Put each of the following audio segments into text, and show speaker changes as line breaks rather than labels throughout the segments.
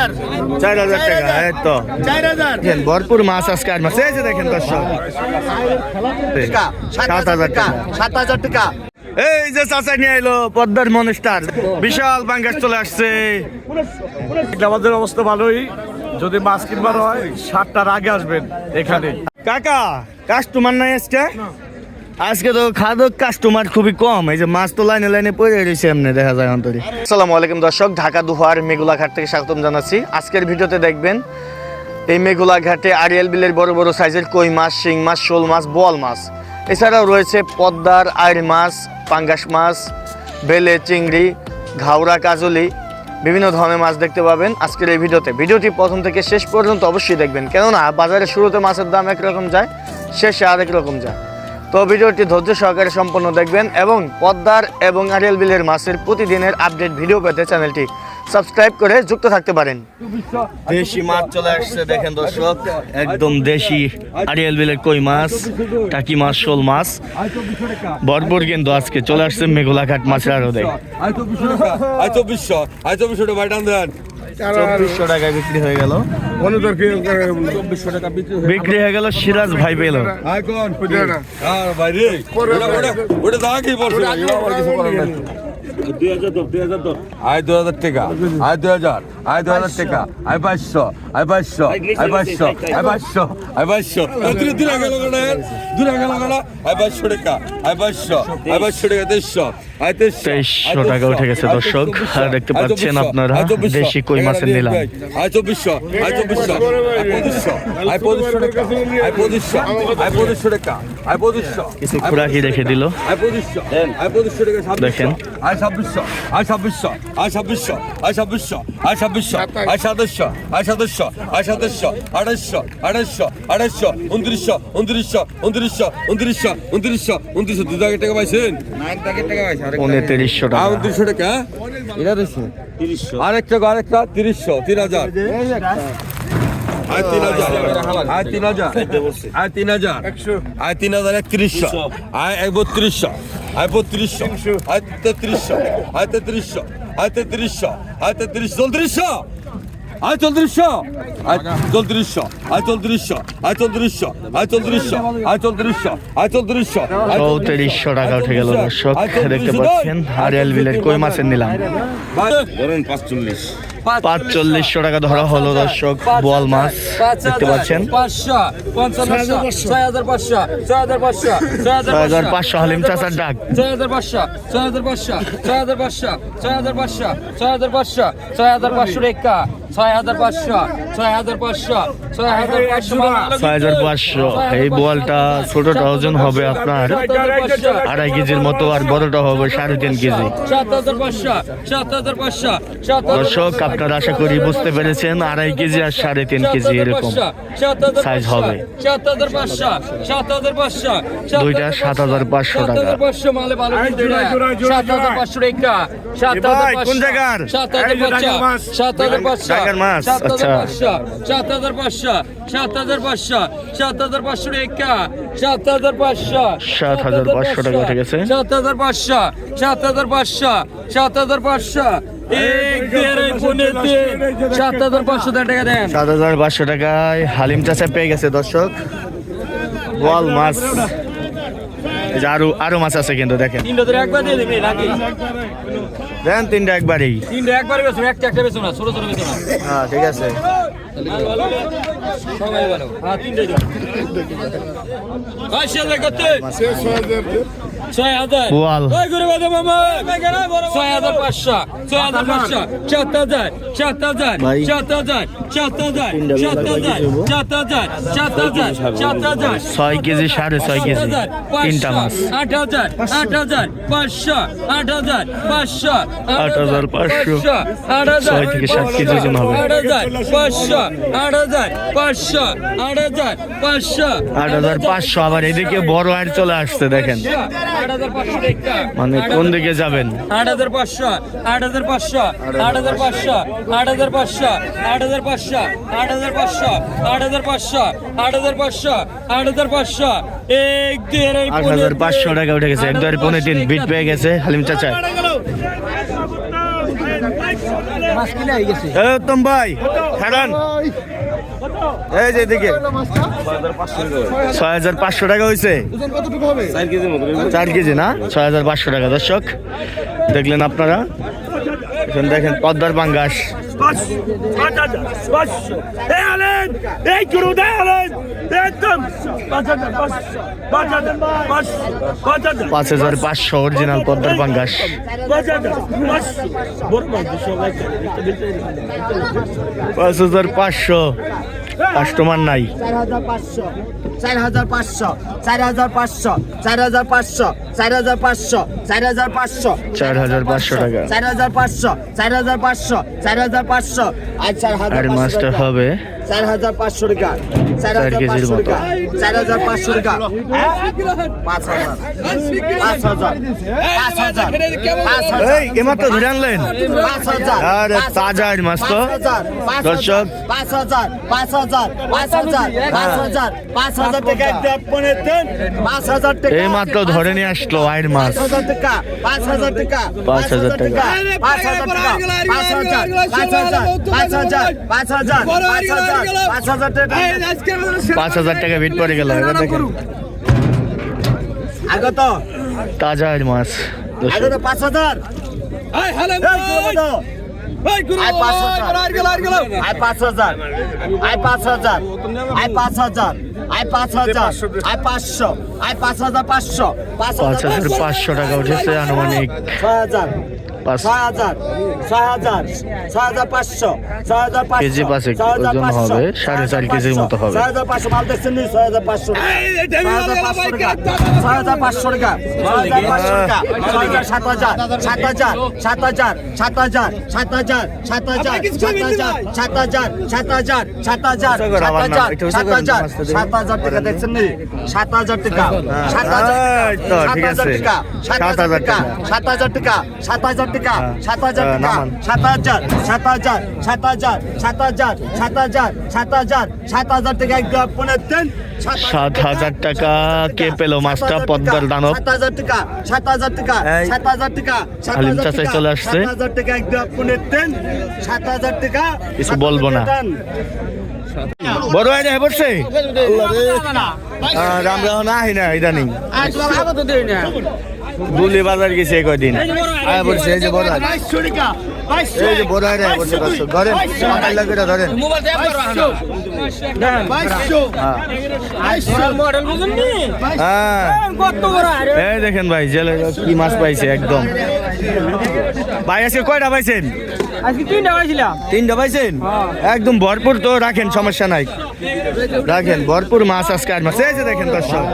হাজার
চার হাজার টাকা এই তো
চার হাজার।
দেখেন ভরপুর মাছ আজকে আর মাছ। এই যে দেখেন দর্শক। সাত হাজার টাকা
সাত হাজার টাকা।
এই যে চাচা নিয়ে এলো পদ্মার মনস্টার। বিশাল বাঙ্গাস চলে আসছে।
আমাদের অবস্থা ভালোই। যদি মাছ কিনবার হয় সাতটার আগে আসবেন এখানে।
কাকা কাস্টমার নাই আজকে? আজকে তো খাদক কাস্টমার খুবই কম, এই যে মাছ তো লাইনে লাইনে পড়ে রয়েছে এমনি দেখা যায় অন্তরে। আসসালামু আলাইকুম দর্শক, ঢাকা দুহার মেঘুলা ঘাট থেকে স্বাগতম জানাচ্ছি। আজকের ভিডিওতে দেখবেন, এই মেঘুলা ঘাটে আরিয়াল বিলের বড় বড় সাইজের কই মাছ, শিং মাছ, শোল মাছ, বোয়াল মাছ। এছাড়াও রয়েছে পদ্মার আইর মাছ, পাঙ্গাস মাছ, বেলে, চিংড়ি ঘাওড়া কাজলি, বিভিন্ন ধরনের মাছ দেখতে পাবেন আজকের এই ভিডিওতে। ভিডিওটি প্রথম থেকে শেষ পর্যন্ত অবশ্যই দেখবেন। কেননা, বাজারে শুরুতে মাছের দাম একরকম যায়, শেষে আরেক রকম যায়। তো ভিডিওটি ধৈর্য সহকারে সম্পন্ন দেখবেন এবং পদ্মার এবং আরিয়াল বিলের মাছের প্রতিদিনের আপডেট ভিডিও পেতে চ্যানেলটি সাবস্ক্রাইব করে যুক্ত থাকতে পারেন। দেশি মাছ চলে আসছে দেখেন দর্শক একদম দেশি আরিয়াল বিলের কই মাছ টাকি মাছ শোল মাছ। বরবর কিন্তু আজকে চলে আসছে মেঘলাঘাট মাছের আরও দেয়
চব্বিশশো টাকা
টাকায় বিক্রি হয়ে গেল।
বিক্রি
বিক্রি হয়ে গেল সিরাজ ভাই পেল।
ওটা ওটা দা আয় হাজার টাকা আয় দু হাজার আয় দু হাজার টাকা আয় পাঁচশো আয় পাঁচশো আয় পাঁচশো আয় পাঁচশো আয় পাঁচশো। দূরে দূরে গেল দূরে গেল আয় পাঁচশো টাকা আয় পাঁচশো আয় পাঁচশো টাকা আয় তেইশশো
টাকা উঠে গেছে দর্শক দেখতে পাচ্ছেন আপনারা দেশি কই মাছের নিলাম
আয় চব্বিশশো আয় চব্বিশশো আয় পঁচিশশো আয় পঁচিশশো টাকা আয় পঁচিশশো আয় পঁচিশশো টাকা আয় পঁচিশশো
কিছু খুরাকি রেখে দিল
আয় পঁচিশশো আয় পঁচিশশো টাকা ছাব্বিশশো
দেখেন।
আয় ছাব্বিশশো আয় ছাব্বিশশো আয় ছাব্বিশশো আয় ছাব্বিশশো আয় ছাব্বিশশো আয় সাতাশশো আয় সাতাশশো আয় সাতাশশো আঠাশশো আঠাশশো আঠাশশো উনত্রিশশো উনত্রিশশো উনত্রিশশো উনত্রিশশো উনত্রিশশো উনত্রিশশো দু হাজার টাকা পাইছেন
উনত্রিশশো টাকা।
উনত্রিশশো টাকা এটা দিচ্ছে আরেকটা আরেকটা তিরিশশো তিন হাজার। আয় তিন হাজার। আর তিন হাজার। আর তিন হাজার। আয় তিন হাজার একত্রিশশো আয় এক বত্রিশশো। আয় বত্রিশশো আর তেত্রিশশো। আয় তেত্রিশশো। আয় তেত্রিশশো। আয় তেত্রিশ চৌত্রিশশো। আয় চৌত্রিশশো আয় চৌত্রিশশো আয় চৌত্রিশশো আয় চৌত্রিশশো আয় চৌত্রিশশো আয় চৌত্রিশশো আয় চৌত্রিশশো
চৌত্রিশশো টাকা উঠে গেল দর্শক দেখতে পাচ্ছেন আরিয়াল বিলের কই মাছের নিলাম
ধরেন পাঁচচল্লিশ
পাঁচচল্লিশশো টাকা ধরা হলো দর্শক বোয়াল মাছ দেখতে পাচ্ছেন
পাঁচশো পঞ্চান্নশো ছয় হাজার পাঁচশো ছয় হাজার পাঁচশো ছয় হাজার
ছয় হাজার পাঁচশো হালিম চাচার ডাক
ছয় হাজার পাঁচশো ছয় হাজার পাঁচশো ছয় হাজার পাঁচশো ছয় হাজার পাঁচশো ছয় হাজার পাঁচশো ছয় হাজার পাঁচশো রেখা ছয় হাজার পাঁচশো।
হবে আপনার আড়াই কেজির মতো আর বড়টা হবে সাড়ে তিন কেজি দর্শক আপনারা আশা করি বুঝতে পেরেছেন আড়াই কেজি আর সাড়ে তিন কেজি এরকম সাইজ হবে দুইটা সাত হাজার পাঁচশো টাকা
সাত হাজার পাঁচশো
আচ্ছা
পাঁচশো সাত হাজার পাঁচশো সাত হাজার পাঁচশো সাত হাজার পাঁচশো রেখা সাত হাজার পাঁচশো
সাত হাজার পাঁচশো টাকা উঠে গেছে।
সাত হাজার পাঁচশো সাত হাজার পাঁচশো সাত হাজার পাঁচশো এক দেড় পৌনে তিন সাত হাজার পাঁচশো টাকা দেন
সাত হাজার পাঁচশো টাকায় হালিম চাষা পেয়ে গেছে দর্শক মাছ আরও আরও মাছ আছে কিন্তু দেখেন
তিনটা ধরে একবার দিয়ে দিবি নাকি
দেন তিনটা একবারেই
তিনটা একবার বেছো একটা একটা না ছোট ছোট
হ্যাঁ ঠিক আছে
সবাই ভালো। হ্যাঁ তিনটে শেষ হয়ে ছয় হাজার।
বোয়াল।
ওই করে বাদে মামা। ছয় হাজার পাঁচশো ছয় হাজার পাঁচশো। সাত হাজার সাত হাজার সাত হাজার সাত হাজার সাত হাজার সাত হাজার সাত হাজার সাত হাজার।
ছয় কেজি সাড়ে ছয় কেজি। তিনটা মাছ।
আট হাজার আট হাজার পাঁচশো আট হাজার পাঁচশো
আট হাজার পাঁচশো।
আট হাজার
ছয় থেকে সাত কেজি ওজন হবে।
আট হাজার পাঁচশো আট হাজার পাঁচশো আট হাজার পাঁচশো।
আট হাজার পাঁচশো। আবার এদিকে বড় আর চলে আসছে দেখেন। মানে কোন দিকে যাবেন
আট হাজার পাঁচশো আট হাজার পাঁচশো আট হাজার পাঁচশো আট হাজার পাঁচশো আট হাজার পাঁচশো আট হাজার পাঁচশো আট হাজার পাঁচশো আট হাজার পাঁচশো আট হাজার পাঁচশো এক দেড়
আট হাজার পাঁচশো টাকা উঠে গেছে এক দুয়ার পনেরো তিন বিট পেয়ে গেছে হালিম চাচা ভাই এই যে হাজার পাঁচশো টাকা হয়েছে চার কেজি না? হাজার পাঁচশো টাকা দেখলেন আপনারা? দেখেন পদ্মার পাঙ্গাস।
পাঁচশো পাঁচ হাজার পাঁচশো এই আলেন এই গুরু দে আলেন একদম। পাঁচ হাজার পাঁচশো পাঁচ হাজার পাঁচশো পাঁচ হাজার
পাঁচ হাজার পাঁচশো অরিজিনাল পদ্মার পাঙ্গাস।
পাঁচ হাজার পাঁচশো
পাঁচ হাজার কাস্টমার নাই
চার হাজার পাঁচশো চার হাজার পাঁচশো চার হাজার পাঁচশো চার হাজার পাঁচশো চার হাজার পাঁচশো
চার হাজার পাঁচশো টাকা
চার হাজার পাঁচশো চার হাজার পাঁচশো চার হাজার পাঁচশো আর চার হাজার
আর
পাঁচশো
মাছটা। হবে
চার হাজার পাঁচশো টাকা চার হাজার পাঁচশো। টাকা চার হাজার পাঁচশো টাকা পাঁচ হাজার পাঁচ হাজার পাঁচ হাজার পাঁচ হাজার
এমাত্র ধরে আনলেন
পাঁচ হাজার
আরে
পাঁচ
তাজা আর মাছ তো। দর্শক।
পাঁচ হাজার পাঁচ হাজার পাঁচ হাজার পাঁচ হাজার পাঁচ হাজার টাকা দেড় পনেরো দেন পাঁচ হাজার টাকা
এই মাত্র ধরে নিয়ে আসলো আয়ের মাছ
পাঁচ হাজার টাকা পাঁচ হাজার টাকা
পাঁচ হাজার টাকা।
পাঁচ হাজার টাকা পাঁচ হাজার পাঁচ হাজার পাঁচ হাজার পাঁচ হাজার পাঁচ হাজার পাঁচ হাজার টাকা
পাঁচ হাজার টাকা ভিট পড়ে গেল এবার দেখেন। তাজা মাছ
পাঁচ হাজার। পাঁচশো।
টাকা উঠেছে আনুমানিক।
ছয় হাজার। ছয় হাজার ছয় হাজার ছয় হাজার পাঁচশো ছয় হাজার পাঁচশো
কেজি পাঁচেক
ছয় হাজার পাঁচশো,
হবে, সাড়ে চার কেজির মতো হবে।
ছয় হাজার পাঁচশো মাল দেখছেন নি? ছয় হাজার পাঁচশো। টাকা। ছয় হাজার পাঁচশো টাকা। ছয় হাজার পাঁচশো টাকা। ছয় হাজার পাঁচশো সাত হাজার সাত হাজার সাত হাজার সাত হাজার সাত হাজার সাত হাজার সাত হাজার সাত হাজার সাত হাজার সাত হাজার সাত হাজার সাত হাজার টাকা দেখছেন নি? সাত হাজার টাকা সাত হাজার
এই
সাত হাজার টাকা সাত
সাত
হাজার
হাজার
টাকা
টাকা।
সাত হাজার টাকা সাত হাজার টাকা সাত হাজার
হ্যাঁ,
টাকা সাত হাজার সাত হাজার সাত হাজার সাত হাজার সাত হাজার সাত হাজার সাত হাজার টাকা একদম পনেরো দেন
সাত হাজার টাকা কে পেল? মাছটা পদ্মার দানব।
সাত হাজার টাকা সাত হাজার টাকা সাত হাজার টাকা
হালিম
হাজার
চলে আসছে।
সাত হাজার টাকা একদম পনেরো দেন সাত হাজার টাকা
কিছু বলব না।
টাকা।
বড় আইডিয়া পড়ছে রাম রাম না আহি না ইদানিং। দুলি বাজার গেছে কদিন আয় বলছে এই যে বড় এই যে বড় ধরেন ধরেন।
হ্যাঁ।
হ্যাঁ এই দেখেন ভাই জেলে কি মাছ পাইছে একদম। ভাই আজকে কয়টা পাইছেন?
আজকে তিনটা পাইছিলাম।
তিনটা পাইছেন? একদম ভরপুর তো রাখেন সমস্যা নাই। রাখেন ভরপুর মাছ আজকে আর মাছ এই যে দেখেন দর্শক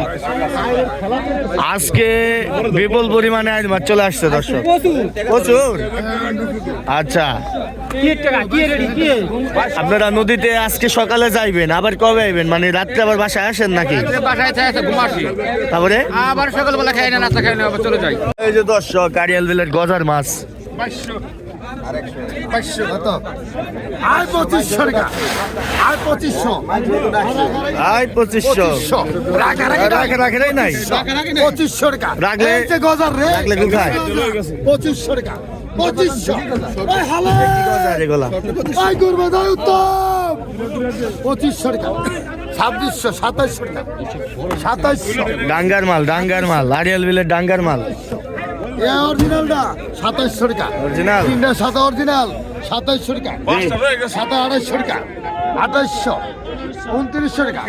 আজকে বিপুল পরিমাণে আজ মাছ চলে আসছে দর্শক। প্রচুর। আচ্ছা। আপনারা নদীতে আজকে সকালে যাইবেন আবার কবে আইবেন? মানে রাত্রে আবার বাসায় আসেন নাকি?
বাসায় ঘুমাসি
তারপরে?
আবার সকালবেলা খাই না নাস্তা খাই না আবার চলে যাই
এই যে দর্শক বিলের গজার মাছ।
আর পঁচিশশো আর পঁচিশশো।
আই পঁচিশশো। রাখে রাখে রে নাই?
টাকা।
রাখলে
পঁচিশশো টাকা। পঁচিশশো। উত্তম। পঁচিশশো টাকা। ছাব্বিশশো সাতাইশশো টাকা। সাতাইশশো
ডাঙ্গার মাল ডাঙ্গার মাল আরিয়াল বিলের ডাঙ্গার মাল।
এ অরিজিনালটা সাতাইশশো টাকা।
Original?
তিনটা সাদা অরিজিনাল সাতাইশশো টাকা। সাদা আড়াইশশো টাকা। আঠাইশশো উনত্রিশশো টাকা।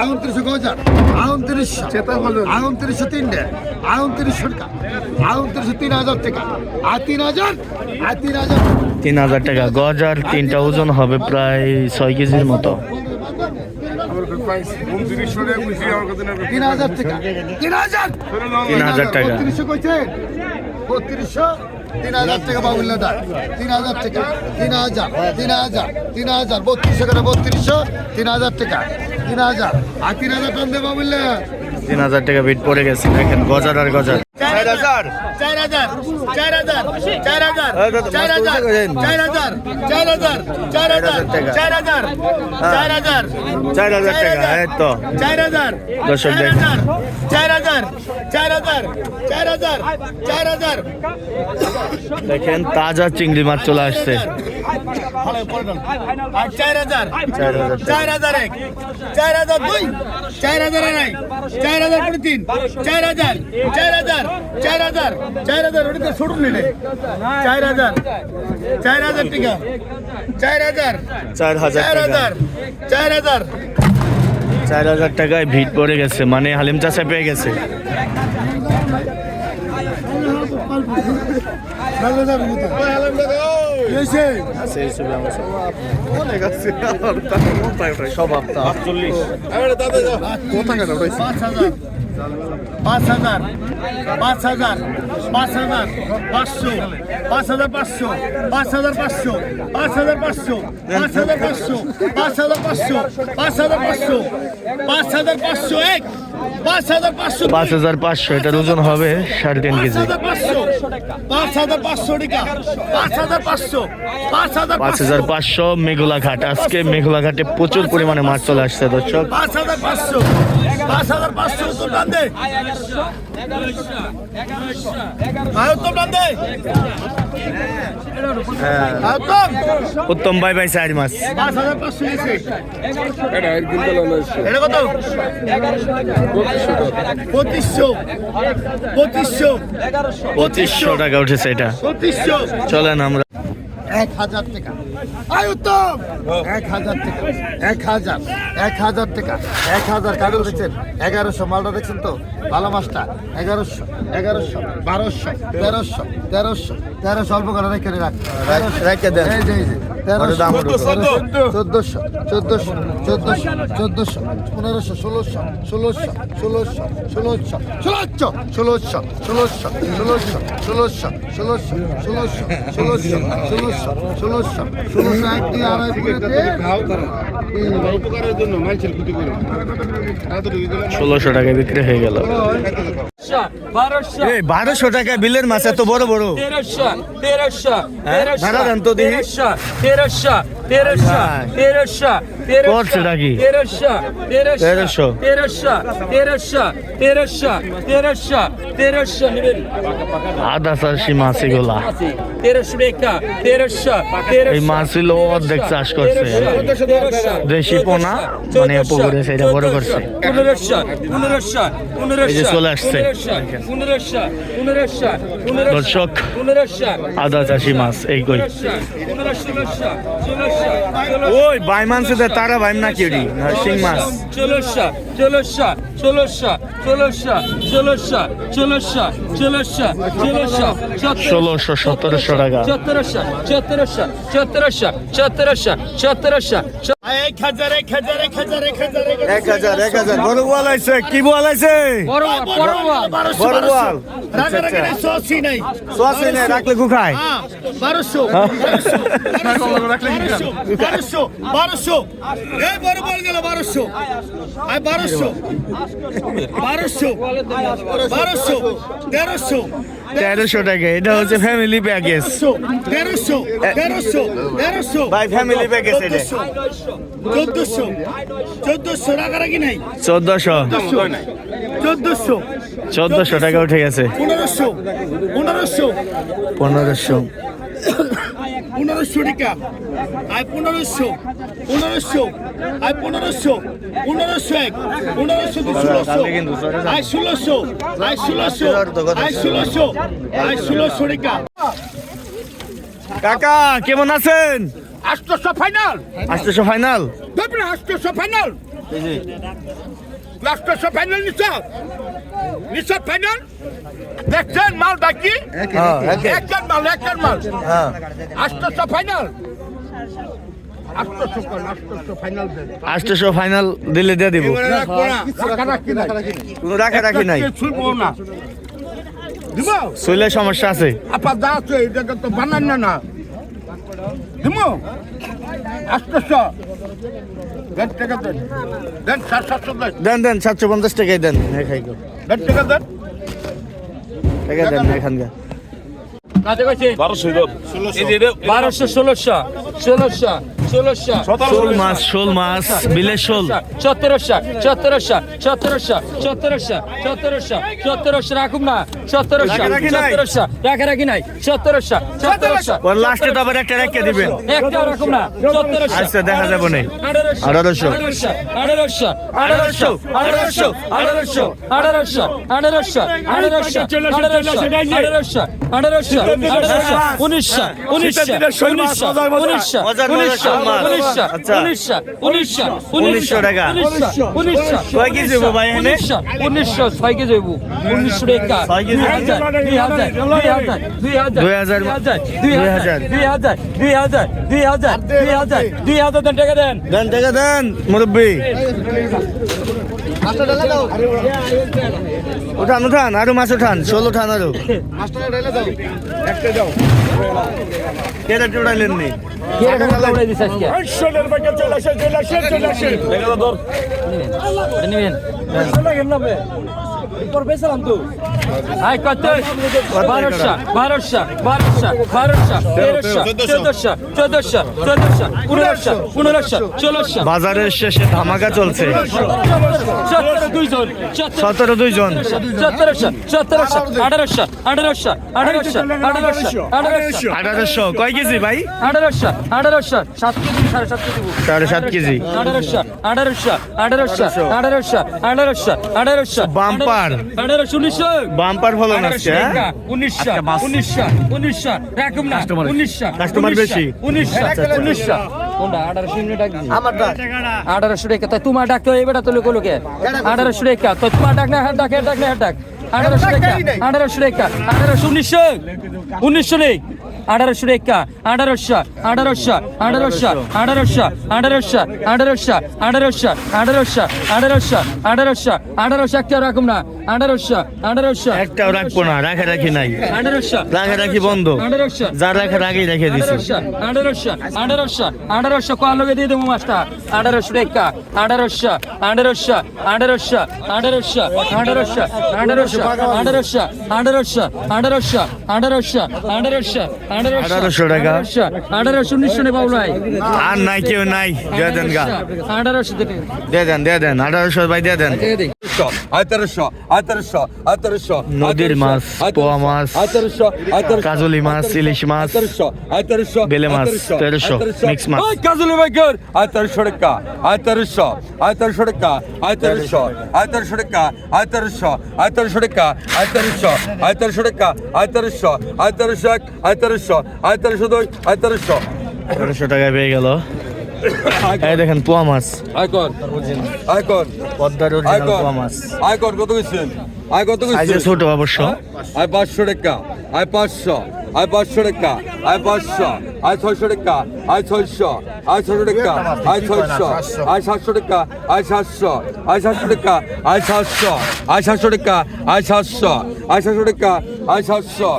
আউনত্রিশশো গজার। আউনত্রিশশো আউনত্রিশশো তিনটে। আউনত্রিশশো টাকা। আউনত্রিশশো তিন হাজার টাকা। আর তিন হাজার? আর তিন হাজার
তিন হাজার টাকা। গজার তিনটা ওজন হবে প্রায় ছয় কেজির মতো।
তিন হাজার টাকা। তিন হাজার?
তিন হাজার টাকা।
বত্রিশশো? তিন হাজার টাকা বাবুল্লা দা তিন হাজার টাকা। তিন হাজার তিন হাজার তিন হাজার, বত্রিশশো করে বত্রিশশো, তিন হাজার টাকা। তিন হাজার। আর তিন হাজার টান দেবে বাবুল্লা
তিন হাজার টাকা বিট পড়ে গেছে, দেখেন, গজার আর গজার। চার হাজার
চার হাজার চার হাজার চার হাজার চার হাজার। চার হাজার চার হাজার চার হাজার। চার হাজার চার হাজার
চার হাজার টাকা তো
চার হাজার
দর্শক
চার। হাজার চার হাজার চার হাজার চার হাজার
দেখেন তাজা চিংড়ি মাছ চলে আসছে
চার হাজার
চার হাজার
এক চার হাজার দুই চার হাজার আড়াই চার হাজার তিন চার হাজার চার হাজার চার হাজার চার হাজার ওটা নিলে। চার হাজার চার হাজার টাকা। চার হাজার
চার হাজার
চার হাজার চার হাজার।
চার হাজার টাকায় ভিড় পড়ে গেছে মানে হালিম চাষে পেয়ে গেছে। সব আপনার
পাঁচ হাজার পাঁচ হাজার পাঁচ হাজার পাঁচশো পাঁচ হাজার পাঁচশো পাঁচ হাজার পাঁচশো পাঁচ হাজার পাঁচশো পাঁচ হাজার পাঁচশো পাঁচ হাজার পাঁচশো পাঁচ হাজার পাঁচশো পাঁচ হাজার পাঁচশো এক পাঁচ হাজার পাঁচশো
এটার ওজন হবে সাড়ে তিন কেজি
পাঁচ হাজার পাঁচশো পাঁচ হাজার পাঁচশো
মেঘলা ঘাট আজকে মেঘলা ঘাটে প্রচুর পরিমাণে মাছ চলে আসছে দর্শক
পাঁচ হাজার পাঁচশো পাঁচ হাজার পাঁচশো দে
উত্তম
ভাই ভাই সাইজ মাস কত? পঁচিশশো। পঁচিশশো।
পঁচিশশো টাকা উঠেছে এটা। চলেন আমরা।
এক হাজার টাকা। আয় উত্তম এক হাজার টাকা এক হাজার এক হাজার টাকা এক হাজার কাগজ দেখছেন এগারোশো মালটা দেখছেন তো ভালো মাছটা এগারোশো এগারোশো বারোশো তেরোশো তেরোশো তেরোশো অল্প করে রেখে রাখ
রেখে দেন।
এই যে, এই যে। চোদ্দোশো চোদ্দোশো চোদ্দোশো চোদ্দোশো পনেরোশো ষোলোশো ষোলোশো ষোলোশো ষোলোশো ষোলোশো ষোলোশো ষোলোশো ষোলোশো ষোলোশো ষোলোশো ষোলোশো ষোলোশো ষোলোশো ষোলোশো ষোলোশো এক দুই আড়াই
ষোলোশো টাকা বিক্রি হয়ে গেল
বারোশো
টাকা বিলের মাছ এত বড় বড়।
তেরোশো তেরোশো তেরোশো
ভাড়া দেন তো দেখি।
তেরোশো তেরোশো তেরোশো।
করছে
নাকি? তেরোশো তেরোশো তেরোশো।
তেরোশো
তেরোশো তেরোশো তেরোশো নেবেন।
আধা চাষি মাছ
তেরোশো রেখা তেরোশো
এই মাছগুলো অর্ধেক চাষ করছে। দেশি পোনা মানে পুকুরে সেটা বড় করছে। এই চলে আসছে। দর্শক আদা চাষি মাছ এই কই? ওই বাই মানছে তারা ভাই নাকি ওটি শিং মাছ।
ষোলোশো ষোলোশো ষোলোশো ষোলোশো ষোলোশো ষোলোশো ষোলোশো ষোলোশো
ষোলোশো সতেরোশো টাকা।
সতেরোশো সতেরোশো সতেরোশো সতেরোশো
এক হাজার এক হাজার এক হাজার এক হাজার
এক হাজার এক হাজার। বড় বল আছে কি বল আছে
বড় বড়
বড়
বারোশো
বল
রাগারাগি নাই সসি নাই।
সোয়াশি নেই রাখলে
এই বড় বল গেল বারোশো। আয় বারোশো। বারোশো। বারোশো। তেরোশো।
তেরোশো টাকা এটা হচ্ছে ফ্যামিলি প্যাকেজ
তেরোশো। তেরোশো। তেরোশো।
ভাই ফ্যামিলি প্যাকেজ এটা।
চোদ্দশো। চোদ্দশো। নাই?
চোদ্দশো।
চোদ্দশো।
চোদ্দশো টাকা উঠে গেছে।
পনেরোশো। পনেরোশো।
পনেরোশো।
পনেরোশো টাকা। আয় পনেরোশো পনেরোশো আয় পনেরোশো পনেরোশো এক পনেরোশো ষোলোশো। আয় ষোলোশো আয় ষোলোশো আয় ষোলোশো। আয় ষোলোশো টাকা।
কাকা কেমন আছেন?
আষ্টশো ফাইনাল।
আসতেছো ফাইনাল?
আষ্টশো ফাইনাল। আষ্টশো ফাইনাল নিশ্চয় নিশ্চয় ফাইনাল দেখছেন মাল বাকি?
হ্যাঁ,
একজন মাল একজন মাল।
হ্যাঁ।
আষ্টশো ফাইনাল আষ্টশো ফাইনাল
দিলে দিয়ে দিব।
নাই।
কোনো রাখা রাখি নাই। শৈলে সমস্যা আছে।
আপা যা আছে এটা তো বানান না না। দিব? আষ্টশো। দেন। সাতশো দেন।
দেন সাতশো পঞ্চাশ টাকাই দেন। হ্যাঁ খাই
দেন
এখানকার
বারোশো ষোলোশো ষোলোশো।
শোল মাছ শোল মাছ বিলের শোল
সতেরোশো সতেরোশো সতেরোশো সতেরোশো সতেরোশো সতেরোশো রাখুন না সতেরোশো। সতেরোশো রাখা রাখি নাই সতেরোশো সতেরোশো
লাস্টে তো আবার একটা রেখে দিবেন
একটাও রাখুন না সতেরোশো
আচ্ছা, দেখা যাবে না।
আঠারোশো
আঠারোশো।
আঠারোশো আঠারোশো আঠারোশো আঠারোশো আঠারোশো আঠারোশো আঠারোশো আঠারোশো আঠারোশো আঠারোশো উনিশশো উনিশশো উনিশশো উনিশশো উনিশশো। উনিশশো
আচ্ছা। টাকা। কয় কেজি হইবো ভাই এখানে?
উনিশশো ছয় কেজি হইব উনিশশো টাকা
ছয়?
দুই হাজার দুই হাজার দুই হাজার দুই হাজার
দুই হাজার,
দুই হাজার দুই হাজার দুই হাজার দুই হাজার দেন টাকা দেন
দেন টাকা দেন মুরব্বী উঠান উঠান আরও মাছ উঠান ষোলো উঠান আরও উঠাইলেন
আসে
এটা নিবেন কত? বারোশো বারোশো বারোশো বারোশো তেরোশো চোদ্দশো চোদ্দশো চোদ্দশো পনেরোশো পনেরোশো ষোলোশো।
বাজারের শেষে ধামাকা চলছে।
সতেরো দুইজন
সতেরো দুইজন।
সতেরোশো সতেরোশো আঠারোশো আঠারোশো আঠারোশো আঠারোশো আঠারোশো।
আঠারোশো কয় কেজি ভাই?
আঠারোশো আঠারোশো সাত কেজি সাড়ে সাত কেজি।
সাড়ে সাত কেজি।
আঠারোশো আঠারোশো আঠারোশো আঠারোশো আঠারোশো আঠারোশো।
বাম্পার।
আঠারোশো
বাম্পার ফলন আসছে হ্যাঁ?
উনিশশো উনিশশো উনিশশো রাখুন না উনিশশো
কাস্টমার বেশি।
উনিশশো উনিশশো আঠারোশো টাকা তাই তোমার ডাক তো এবার তো লোকে লোকে আঠারোশো টাকা তো তোমার ডাক না হ্যাঁ ডাক হ্যাঁ ডাক না হ্যাঁ ডাক আঠারোশো টাকা আঠারোশো টাকা আঠারোশো উনিশশো উনিশশো নেই আঠারোশো টাকা আঠারোশো আঠারোশো আঠারোশো আঠারোশো আঠারোশো আঠারোশো আঠারোশো আঠারোশো আঠারোশো আঠারোশো আঠারোশো একটা রাখুন না আঠারোশো আঠারোশো
একটাও রাখব না রাখা রাখি নাই
আঠারোশো
রাখা রাখি বন্ধ
আঠারোশো
যা রাখার আগেই রেখে দিছি
আঠারোশো আঠারোশো আঠারোশো আঠারোশো কল লগে দিয়ে দেবো মাছটা আঠারোশো টাকা আঠারোশো আঠারোশো আঠারোশো আঠারোশো আঠারোশো আঠারোশো আঠারোশো আঠারোশো আঠারোশো আঠারোশো আঠারোশো আঠারোশো
আঠারোশো টাকা।
আঠারোশো আঠারোশো উনিশশো নেই বাবুলাই
আর নাই কেউ নাই দিয়ে দেন গা
আঠারোশো
দিয়ে দেন দিয়ে দেন আঠারোশো ভাই দিয়ে দেন
আয়তারশো আয়তারশো আয়তারশো
নদীর মাছ পোয়া মাছ
আয়তারশো আয়তারশো
কাজলি মাছ ইলিশ মাছ
আয়তারশো
বেলে মাছ তেরোশো মিক্স মাছ।
কাজলি ভাই গর আয়তারশো টাকা আয়তারশো আয়তারশো টাকা আয়তারশো আয়তারশো টাকা আয়তারশো আয়তারশো টাকা আয়তারশো আয়তারশো টাকা আয়তারশো আয়তারশো এক আয়তারশো আয়তারশো দুই আয়তারশো
তেরোশো টাকায় পেয়ে গেল। এই দেখেন পোয়া মাছ।
আইকন আইকন
পদ্মার অরিজিনাল পোয়া মাছ।
আইকন কত কইছেন? আই কত কইছেন?
ছোট অবশ্য।
আই পাঁচশো টাকা। আই পাঁচশো। আই পাঁচশো টাকা। আই পাঁচশো। আই ছয়শো টাকা। আই ছয়শো। আই ছয়শো টাকা। আই ছয়শো। আই সাতশো টাকা। আই সাতশো। আই সাতশো টাকা। আই সাতশো। আই সাতশো টাকা। আই সাতশো। আই সাতশো টাকা। আই সাতশো।